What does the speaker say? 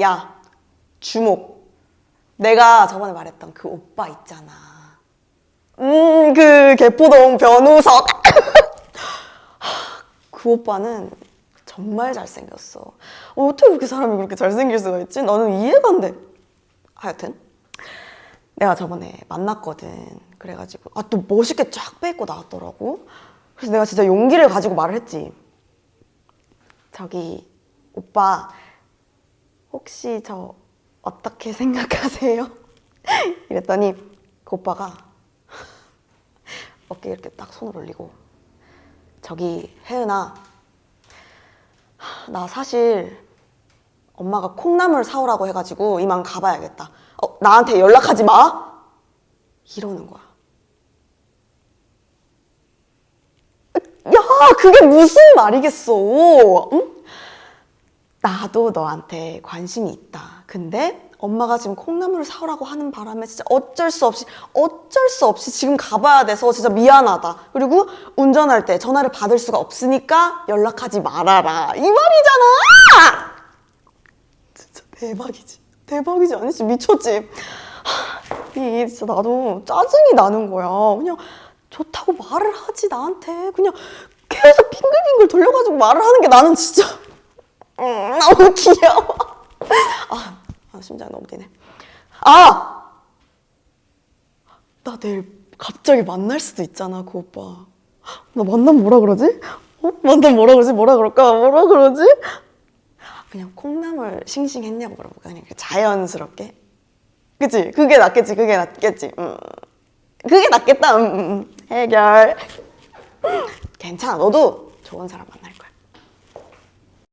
야, 주목. 내가 저번에 말했던 그 오빠 있잖아. 음, 그 개포동 변우석. 그 오빠는 정말 잘생겼어. 어, 어떻게 그렇게 사람이 그렇게 잘생길 수가 있지? 나는 이해가 안 돼. 하여튼 내가 저번에 만났거든. 그래가지고 아 또 멋있게 쫙 빼입고 나왔더라고. 그래서 내가 진짜 용기를 가지고 말을 했지. 저기 오빠 혹시 저 어떻게 생각하세요? 이랬더니 그 오빠가 어깨 이렇게 딱 손을 올리고 저기 혜은아 나 사실 엄마가 콩나물 사오라고 해가지고 이만 가봐야겠다. 어, 나한테 연락하지 마. 이러는 거야. 야, 그게 무슨 말이겠어? 응? 나도 너한테 관심이 있다. 근데 엄마가 지금 콩나물을 사오라고 하는 바람에 진짜 어쩔 수 없이 어쩔 수 없이 지금 가봐야 돼서 진짜 미안하다. 그리고 운전할 때 전화를 받을 수가 없으니까 연락하지 말아라. 이 말이잖아. 진짜 대박이지. 대박이지 아니 진짜 미쳤지. 하, 이 진짜 나도 짜증이 나는 거야. 그냥 좋다고 말을 하지 나한테 그냥 계속 빙글빙글 돌려가지고 말을 하는 게 나는 진짜 음, 너무 귀여워. 아, 아 심장이 너무 뛰네. 아, 나 내일 갑자기 만날 수도 있잖아 그 오빠. 나 만나면 뭐라 그러지? 어? 만나면 뭐라 그러지? 뭐라 그럴까? 뭐라 그러지? 그냥 콩나물 싱싱했냐고 물어볼까? 그냥 자연스럽게. 그치? 그게 낫겠지. 그게 낫겠지. 음. 그게 낫겠다. 음, 음, 음. 해결. 괜찮아. 너도 좋은 사람 만나.